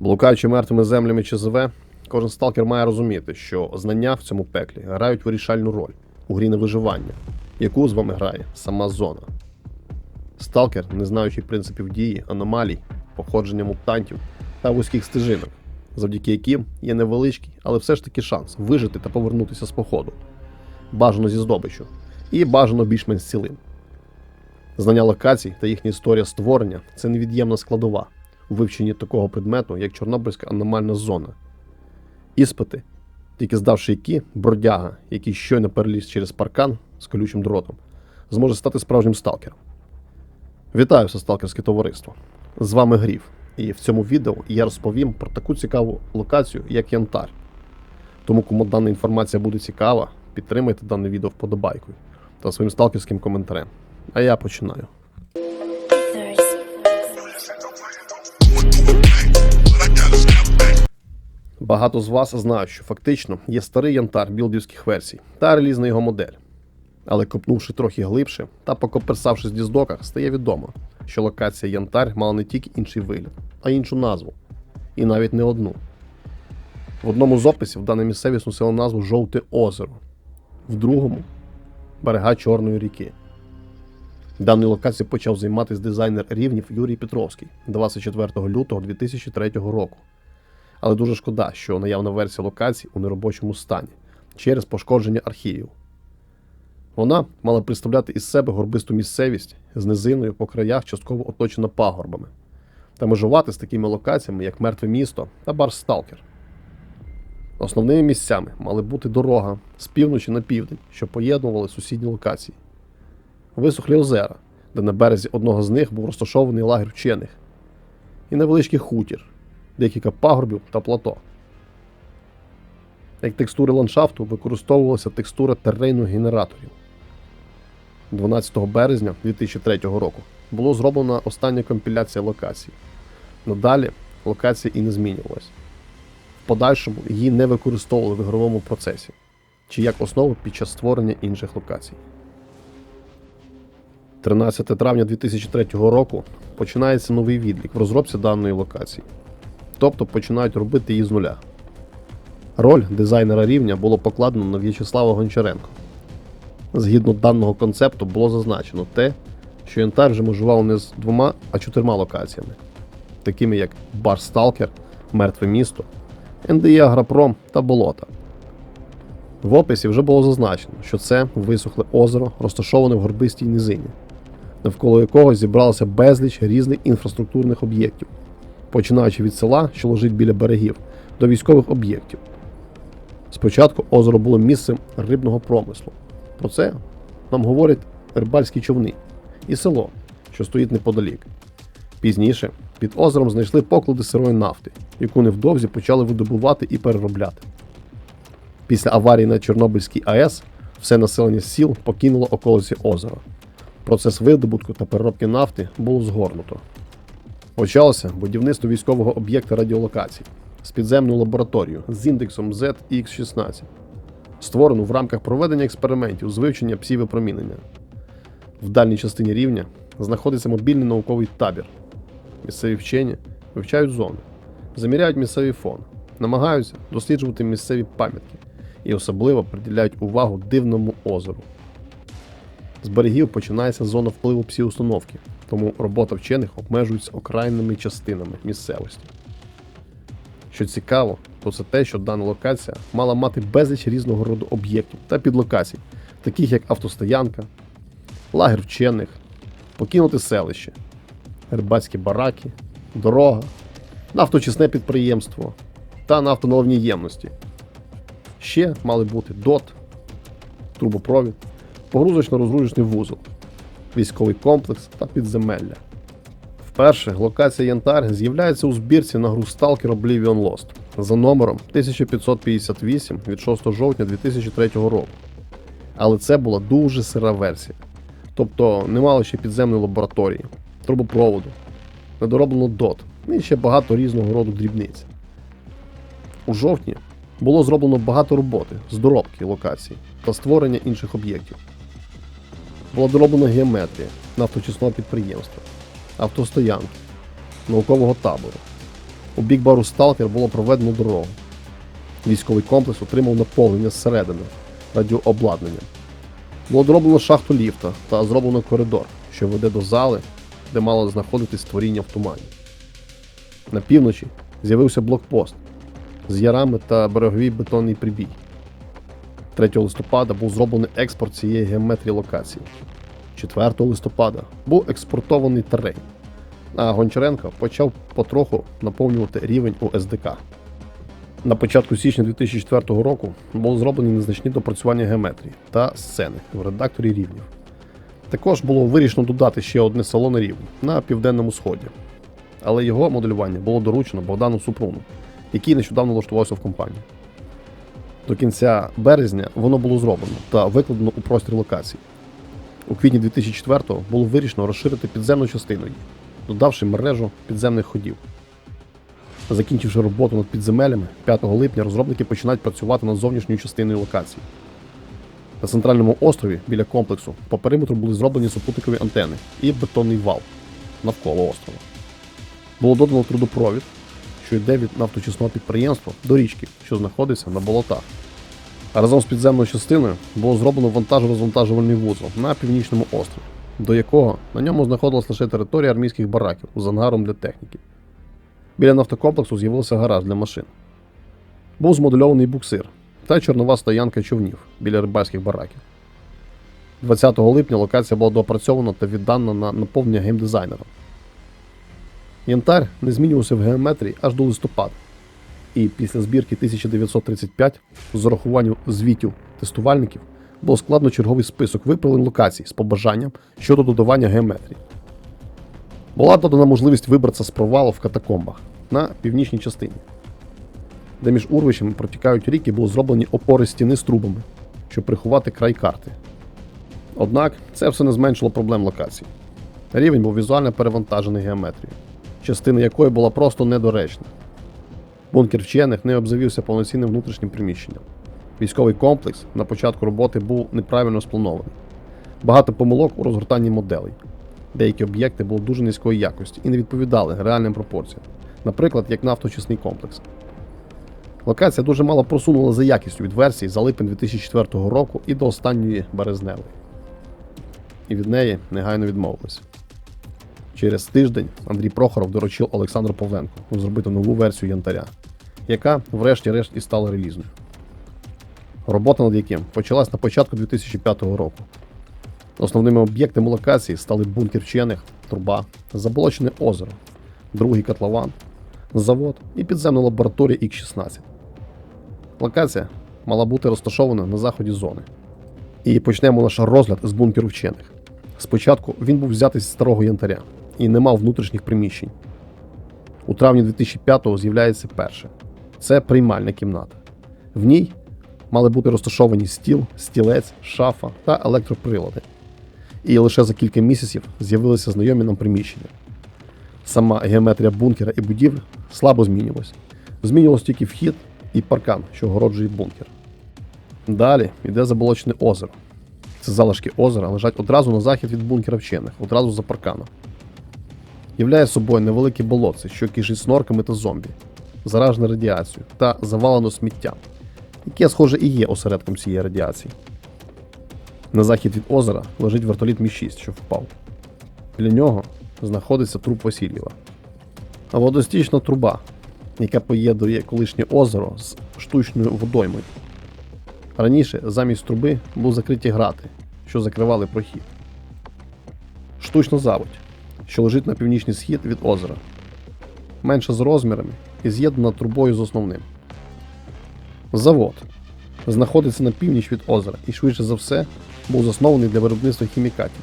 Блукаючи мертвими землями ЧЗВ, кожен сталкер має розуміти, що знання в цьому пеклі грають вирішальну роль у грі на виживання, яку з вами грає сама зона. Сталкер, не знаючи принципів дії, аномалій, походження мутантів та вузьких стежинок, завдяки яким є невеличкий, але все ж таки шанс вижити та повернутися з походу. Бажано зі здобичу і бажано більш-менш цілим. Знання локацій та їхня історія створення це невід'ємна складова у вивченні такого предмету, як Чорнобильська аномальна зона. Іспити, тільки здавши які, бродяга, який щойно переліз через паркан з колючим дротом, зможе стати справжнім сталкером. Вітаю все сталкерське товариство! З вами Гріф, і в цьому відео я розповім про таку цікаву локацію, як Янтар. Тому, кому дана інформація буде цікава, підтримайте дане відео вподобайкою та своїм сталкерським коментарем. А я починаю. Багато з вас знають, що фактично є старий янтар білдівських версій та релізна його модель. Але копнувши трохи глибше та покоперсавшись в діздоках, стає відомо, що локація Янтар мала не тільки інший вигляд, а й іншу назву. І навіть не одну. В одному з описів дана місцевість носила назву Жовте озеро, в другому берега Чорної ріки. Даною локацією почав займатися дизайнер рівнів Юрій Петровський 24 лютого 2003 року. Але дуже шкода, що наявна версія локації у неробочому стані через пошкодження архівів. Вона мала представляти із себе горбисту місцевість з низиною по краях, частково оточена пагорбами, та межувати з такими локаціями, як Мертве місто та Бар Сталкер. Основними місцями мали бути дорога з півночі на південь, що поєднували сусідні локації, висохлі озера, де на березі одного з них був розташований лагер вчених, і невеличкий хутір, декілька пагорбів та плато. Як текстури ландшафту використовувалася текстура терейну генераторів. 12 березня 2003 року було зроблена остання компіляція локацій. Надалі локація і не змінювалась. В подальшому її не використовували в ігровому процесі чи як основу під час створення інших локацій. 13 травня 2003 року починається новий відлік в розробці даної локації, тобто починають робити її з нуля. Роль дизайнера рівня було покладено на В'ячеслава Гончаренко. Згідно даного концепту було зазначено те, що янтар межував не з двома, а чотирма локаціями, такими як Бар Сталкер, Мертве місто, НДІ Агропром та Болота. В описі вже було зазначено, що це висохле озеро, розташоване в горбистій низині, навколо якого зібралося безліч різних інфраструктурних об'єктів, починаючи від села, що лежить біля берегів, до військових об'єктів. Спочатку озеро було місцем рибного промислу. Про це нам говорять рибальські човни і село, що стоїть неподалік. Пізніше під озером знайшли поклади сирої нафти, яку невдовзі почали видобувати і переробляти. Після аварії на Чорнобильській АЕС все населення сіл покинуло околиці озера. Процес видобутку та переробки нафти було згорнуто. Почалося будівництво військового об'єкта радіолокацій з підземною лабораторією з індексом ZX16, створену в рамках проведення експериментів з вивчення псівипромінення. В дальній частині рівня знаходиться мобільний науковий табір. Місцеві вчені вивчають зони, заміряють місцевий фон, намагаються досліджувати місцеві пам'ятки і особливо приділяють увагу дивному озеру. З берегів починається зона впливу псі-установки, тому робота вчених обмежується окраїнними частинами місцевості. Що цікаво, то це те, що дана локація мала мати безліч різного роду об'єктів та підлокацій, таких як автостоянка, лагер вчених, покинуте селище, рибацькі бараки, дорога, нафточисне підприємство та нафтоналивні ємності. Ще мали бути ДОТ, трубопровід, погрузочно-розгрузочний вузол, військовий комплекс та підземелля. Вперше локація Янтар з'являється у збірці на гру Stalker Oblivion Lost за номером 1558 від 6 жовтня 2003 року. Але це була дуже сира версія. Тобто не мало ще підземної лабораторії, трубопроводу, недороблено DOT і ще багато різного роду дрібниць. У жовтні було зроблено багато роботи з доробки локації та створення інших об'єктів. Була дороблена геометрія нафточисного підприємства, автостоянки, наукового табору, У бік бару Сталкер було проведено дорогу. Військовий комплекс отримав наповнення зсередини радіообладнанням. Було зроблено шахту ліфта та зроблено коридор, що веде до зали, де мало знаходитись створіння в тумані. На півночі з'явився блокпост з ярами та береговий бетонний прибій. 3 листопада був зроблений експорт цієї геометрії локації. 4 листопада був експортований терен, а Гончаренко почав потроху наповнювати рівень у СДК. На початку січня 2004 року були зроблені незначні допрацювання геометрії та сцени в редакторі рівнів. Також було вирішено додати ще одне село на рівні на південному сході. Але його моделювання було доручено Богдану Супруну, який нещодавно влаштувався в компанію. До кінця березня воно було зроблено та викладено у простір локації. У квітні 2004-го було вирішено розширити підземну частину, додавши мережу підземних ходів. Закінчивши роботу над підземелями, 5 липня розробники починають працювати над зовнішньою частиною локації. На центральному острові біля комплексу по периметру були зроблені супутникові антени і бетонний вал навколо острова. Було додано трудопровід, що йде від нафточисного підприємства до річки, що знаходиться на болотах. Разом з підземною частиною було зроблено вантажо-розвантажувальний вузол на північному острові, до якого на ньому знаходилась лише територія армійських бараків з ангаром для техніки. Біля нафтокомплексу з'явився гараж для машин. Був змодульований буксир та чорнова стоянка човнів біля рибальських бараків. 20 липня локація була доопрацьована та віддана на наповнення геймдизайнерам. Янтар не змінювався в геометрії аж до листопада. І після збірки 1935 з урахуванням звітів тестувальників було складно черговий список виправлень локацій з побажанням щодо додавання геометрії. Була додана можливість вибратися з провалу в катакомбах на північній частині, де між урвищами протікають ріки, були зроблені опори стіни з трубами, щоб приховати край карти. Однак це все не зменшило проблем локації. Рівень був візуально перевантажений геометрією, частина якої була просто недоречна. Бункер вчених не обзавівся повноцінним внутрішнім приміщенням. Військовий комплекс на початку роботи був неправильно спланований. Багато помилок у розгортанні моделей. Деякі об'єкти були дуже низької якості і не відповідали реальним пропорціям, наприклад, як нафточисний комплекс. Локація дуже мало просунула за якістю від версії за липень 2004 року і до останньої березневої. І від неї негайно відмовилися. Через тиждень Андрій Прохоров доручив Олександру Павленку зробити нову версію янтаря, яка, врешті-решт, і стала релізною. Робота над яким почалась на початку 2005 року. Основними об'єктами локації стали бункер вчених, труба, заболочене озеро, другий котлован, завод і підземна лабораторія Х-16. Локація мала бути розташована на заході зони. І почнемо наш розгляд з бункеру вчених. Спочатку він був взятий з старого янтаря і не мав внутрішніх приміщень. У травні 2005-го з'являється перше. Це приймальна кімната. В ній мали бути розташовані стіл, стілець, шафа та електроприлади. І лише за кілька місяців з'явилися знайомі нам приміщення. Сама геометрія бункера і будівель слабо змінювалась. Змінювався тільки вхід і паркан, що огороджує бункер. Далі йде заболочене озеро. Це залишки озера лежать одразу на захід від бункера вчених, одразу за парканом. Являє собою невелике болотце, що кишить снорками та зомбі, заражене радіацією та завалено сміттям, яке, схоже, і є осередком цієї радіації. На захід від озера лежить вертоліт Мі-6, що впав. Біля нього знаходиться труп Васильєва. А водостічна труба, яка поєднує колишнє озеро з штучною водоймою. Раніше замість труби були закриті грати, що закривали прохід. Штучна заводь, що лежить на північний схід від озера. Менша з розмірами і з'єднана трубою з основним. Завод знаходиться на північ від озера і швидше за все був заснований для виробництва хімікатів,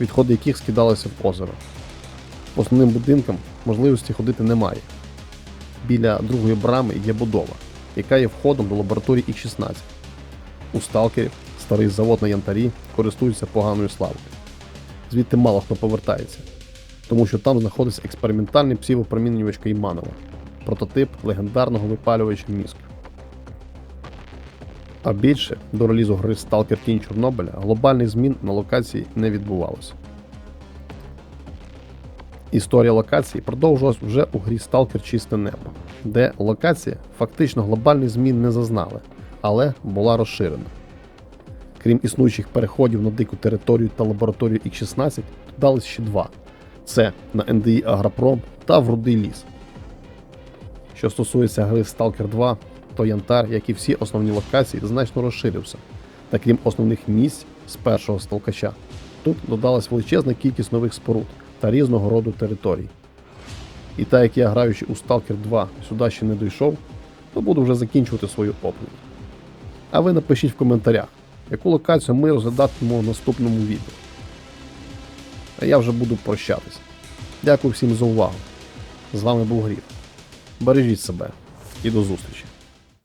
відходи яких скидалися в озеро. Основним будинкам можливості ходити немає. Біля другої брами є будова, яка є входом до лабораторії Х-16. У сталкерів старий завод на янтарі користується поганою славою. Звідти мало хто повертається, тому що там знаходиться експериментальний псівопромінювач Кайманова, прототип легендарного випалювача мізків. А більше до релізу гри Stalker Тінь Чорнобиля глобальних змін на локації не відбувалося. Історія локації продовжилась вже у грі Stalker Чисте небо, де локація фактично глобальних змін не зазнали, але була розширена. Крім існуючих переходів на дику територію та лабораторію X16, додались ще два: це на НДІ Агропром та в Рудий ліс. Що стосується гри Stalker 2, то Янтар, як і всі основні локації, значно розширився. Та крім основних місць з першого сталкача, тут додалась величезна кількість нових споруд та різного роду територій. І так як я, граючи у Stalker 2, сюди ще не дійшов, то буду вже закінчувати свою оповідь. А ви напишіть в коментарях, яку локацію ми розглядатимемо в наступному відео. А я вже буду прощатись. Дякую всім за увагу. З вами був Гріф. Бережіть себе і до зустрічі!